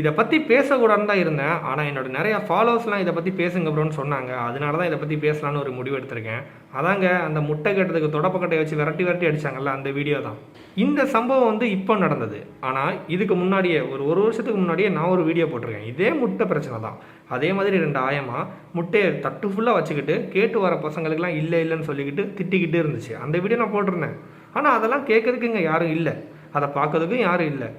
இதை பற்றி பேசக்கூடாதுன்னு தான் இருந்தேன். ஆனால் என்னோட நிறைய ஃபாலோவர்ஸ்லாம் இதை பற்றி பேசுங்க ப்ரோன்னு சொன்னாங்க. அதனால தான் இதை பற்றி பேசலான்னு ஒரு முடிவு எடுத்திருக்கேன். அதாங்க அந்த முட்டை கட்டுறதுக்கு தொடப்பக்கட்டையை வச்சு விரட்டி விரட்டி அடிச்சாங்கல்ல அந்த வீடியோ தான். இந்த சம்பவம் வந்து இப்போ நடந்தது. ஆனால் இதுக்கு முன்னாடியே ஒரு ஒரு வருஷத்துக்கு முன்னாடியே நான் ஒரு வீடியோ போட்டிருக்கேன். இதே முட்டை பிரச்சனை தான். அதே மாதிரி ரெண்டு ஆயமாக முட்டையை தட்டு ஃபுல்லாக வச்சுக்கிட்டு கேட்டு வர பசங்களுக்குலாம் இல்லை இல்லைன்னு சொல்லிக்கிட்டு திட்டிக்கிட்டு இருந்துச்சு. அந்த வீடியோ நான் போட்டிருந்தேன். ஆனால் அதெல்லாம் கேட்கறதுக்கு இங்கே யாரும் இல்லை. அதை பார்க்கறதுக்கும் யாரும் இல்லை.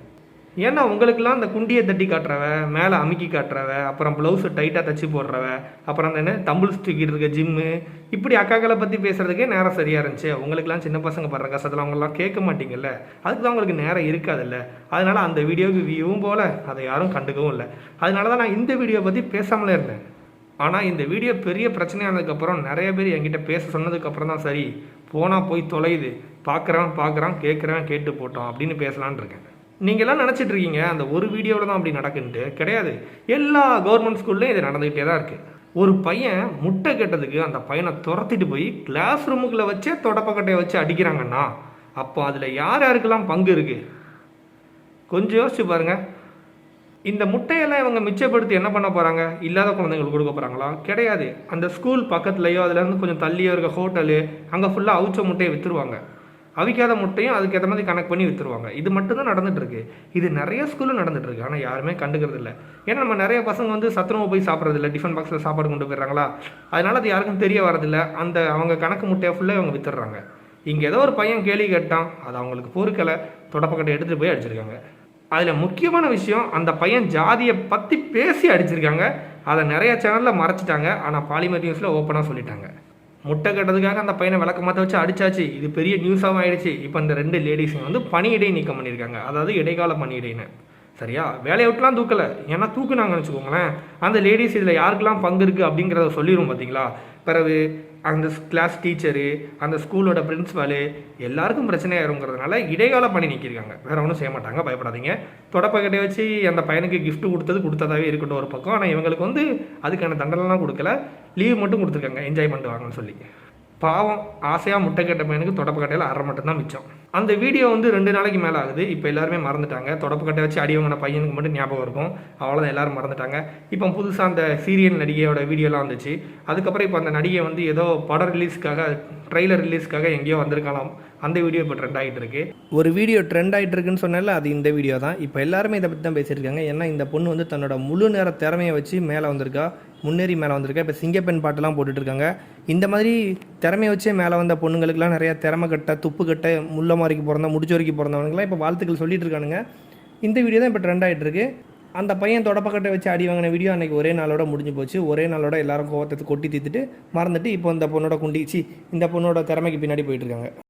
ஏன்னா உங்களுக்கெல்லாம் அந்த குண்டியை தட்டி காட்டுறவ மேலே அமுக்கி காட்டுறவ அப்புறம் ப்ளவுஸை டைட்டாக தச்சு போடுறவ அப்புறம் அந்த என்ன தம்பிள்ஸ் தூக்கிட்டு இருக்க ஜிம்மு இப்படி அக்காக்களை பற்றி பேசுகிறதுக்கே நேரம் சரியாக இருந்துச்சு. உங்களுக்குலாம் சின்ன பசங்க படுற கஷ்டத்தில் அவங்களாம் கேட்க மாட்டிங்கல்ல. அதுக்கு தான் உங்களுக்கு நேரம் இருக்காதுல்ல. அதனால் அந்த வீடியோவுக்கு வியூவும் போல அதை யாரும் கண்டுக்கவும் இல்லை. அதனால தான் நான் இந்த வீடியோ பற்றி பேசாமலே இருந்தேன். ஆனால் இந்த வீடியோ பெரிய பிரச்சனையானதுக்கப்புறம் நிறைய பேர் என்கிட்ட பேச சொன்னதுக்கப்புறம் தான் சரி போனால் போய் தொலையுது. பார்க்குறான் பார்க்குறான் கேட்குறான் கேட்டு போட்டோம் அப்படின்னு பேசலான் இருக்கேன். நீங்கள்லாம் நினச்சிட்டு இருக்கீங்க அந்த ஒரு வீடியோவில் தான் அப்படி நடக்குன்ட்டு. கிடையாது. எல்லா கவர்மெண்ட் ஸ்கூல்லையும் இது நடந்துக்கிட்டே தான் இருக்குது ஒரு பையன் முட்டை கெட்டதுக்கு அந்த பையனை துரத்திட்டு போய் கிளாஸ் ரூமுக்குள்ளே வச்சே தொடப்பக்கட்டையை வச்சு அடிக்கிறாங்கன்னா அப்போ அதில் யார் யாருக்கெல்லாம் பங்கு இருக்குது கொஞ்சம் யோசிச்சு பாருங்க. இந்த முட்டையெல்லாம் இவங்க மிச்சப்படுத்தி என்ன பண்ண போகிறாங்க இல்லாத குழந்தைங்களுக்கு கொடுக்க போகிறாங்களா கிடையாது. அந்த ஸ்கூல் பக்கத்துலேயோ அதுலேருந்து கொஞ்சம் தள்ளியோ இருக்க ஹோட்டலு அங்கே ஃபுல்லாக அவுச்ச முட்டையை விற்றுருவாங்க அவிக்காத முட்டையும் அதுக்கேற்ற மாதிரி கணக்கு பண்ணி விற்றுருவாங்க இது மட்டும்தான் தான் இது நிறைய ஸ்கூலில் நடந்துட்டுருக்கு. ஆனால் யாருமே கண்டுக்கிறது இல்லை. ஏன்னா நம்ம நிறைய பசங்க வந்து சத்துணவு போய் சாப்பிட்றது இல்லை. டிஃபன் பாக்ஸில் சாப்பாடு கொண்டு போயிடுறாங்களா? அதனால் அது யாருக்கும் தெரிய வரதில்ல அந்த அவங்க கணக்கு முட்டையை ஃபுல்லாக அவங்க விற்றுறாங்க இங்கே ஏதோ ஒரு பையன் கேள்வி கேட்டான். அது அவங்களுக்கு பொறுக்கலை. தொடப்பக்கட்டை எடுத்துகிட்டு போய் அடிச்சிருக்காங்க. அதில் முக்கியமான விஷயம் அந்த பையன் ஜாதியை பற்றி பேசி அடிச்சிருக்காங்க. அதை நிறைய சேனலில் மறைச்சிட்டாங்க. ஆனால் பாலிமர் நியூஸில் ஓப்பனாக சொல்லிட்டாங்க. முட்டை கட்டுறதுக்காக அந்த பையனை விளக்க மாற்ற வச்சு அடிச்சாச்சு. இது பெரிய நியூஸாகவும் ஆயிடுச்சு. இப்போ இந்த ரெண்டு லேடிஸையும் வந்து பணியிடை நீக்கம் பண்ணியிருக்காங்க. அதாவது இடைக்கால பணியிடைன்னு சரியா? வேலையை விட்டுலாம் தூக்கலை. ஏன்னா தூக்குனாங்கன்னு வச்சுக்கோங்களேன். அந்த லேடிஸ் இதில் யாருக்கெல்லாம் பங்கு இருக்குது அப்படிங்கிறத சொல்லிடும் பார்த்தீங்களா? பிறகு அந்த கிளாஸ் டீச்சரு அந்த ஸ்கூலோட பிரின்ஸ்பாலு எல்லாருக்கும் பிரச்சனையாயிருங்கிறதுனால இடைக்கால பண்ணி நிற்கிருக்காங்க வேற ஒன்றும் செய்ய மாட்டாங்க. பயப்படாதீங்க. தொடப்பக்கட்டை வச்சு அந்த பையனுக்கு கிஃப்ட்டு கொடுத்தது கொடுத்ததாவே இருக்கட்டும் ஒரு பக்கம். ஆனால் இவங்களுக்கு வந்து அதுக்கான தண்டனைலாம் கொடுக்கல. லீவ் மட்டும் கொடுத்துருக்காங்க. என்ஜாய் பண்ணிட்டு வாங்கன்னு சொல்லி. பாவம் ஆசையாக முட்டை கட்ட பையனுக்கு தொடப்பக்கட்டையில் அரை மட்டும்தான் மிச்சம். அந்த வீடியோ வந்து ரெண்டு நாளைக்கு மேலே ஆகுது. இப்போ எல்லாருமே மறந்துட்டாங்க. தொடப்பக்கட்டை வச்சு அடிவங்கன பையனுக்கு மட்டும் ஞாபகம் இருக்கும். அவ்வளோதான் எல்லாரும் மறந்துட்டாங்க. இப்போ புதுசாக அந்த சீரியல் நடிகையோட வீடியோலாம் வந்துச்சு. அதுக்கப்புறம் இப்போ அந்த நடிகை வந்து ஏதோ படம் ரிலீஸ்க்காக ட்ரெய்லர் ரிலீஸ்க்காக எங்கேயோ வந்திருக்கலாம். அந்த வீடியோ இப்போ ட்ரெண்ட் ஆகிட்டு இருக்கு ஒரு வீடியோ ட்ரெண்ட் ஆகிட்டு இருக்குன்னு சொன்னால அது இந்த வீடியோ தான். இப்போ எல்லாருமே இதை பற்றி தான் பேசியிருக்காங்க. ஏன்னா இந்த பொண்ணு வந்து தன்னோட முழு நேர திறமையை வச்சு மேலே வந்திருக்கா முன்னேறி மேலே வந்திருக்கா. இப்போ சிங்கப்பெண் பாட்டெல்லாம் போட்டுட்ருக்காங்க இந்த மாதிரி திறமையை வச்சே மேலே வந்த பொண்ணுங்களுக்குலாம் நிறைய திறமை கட்ட துப்பு கட்ட முள்ள மாதிரிக்கு பிறந்த முடிச்சோரிக்கு பிறந்தவங்களாம் இப்போ வாழ்த்துக்கள் சொல்லிட்டு இருக்கானுங்க இந்த வீடியோ தான் இப்போ ட்ரெண்ட் ஆகிட்டு இருக்கு அந்த பையன் தொடப்பக்கட்டை வச்சு அடி வாங்கின வீடியோ அன்றைக்கி ஒரே நாளோட முடிஞ்சு போச்சு. ஒரே நாளோட எல்லாரும் கோவத்தை கொட்டி தீர்த்துட்டு மறந்துட்டு இப்போ இந்த பொண்ணோட குண்டிச்சு இந்த பொண்ணோட திறமைக்கு பின்னாடி போயிட்டு இருக்காங்க.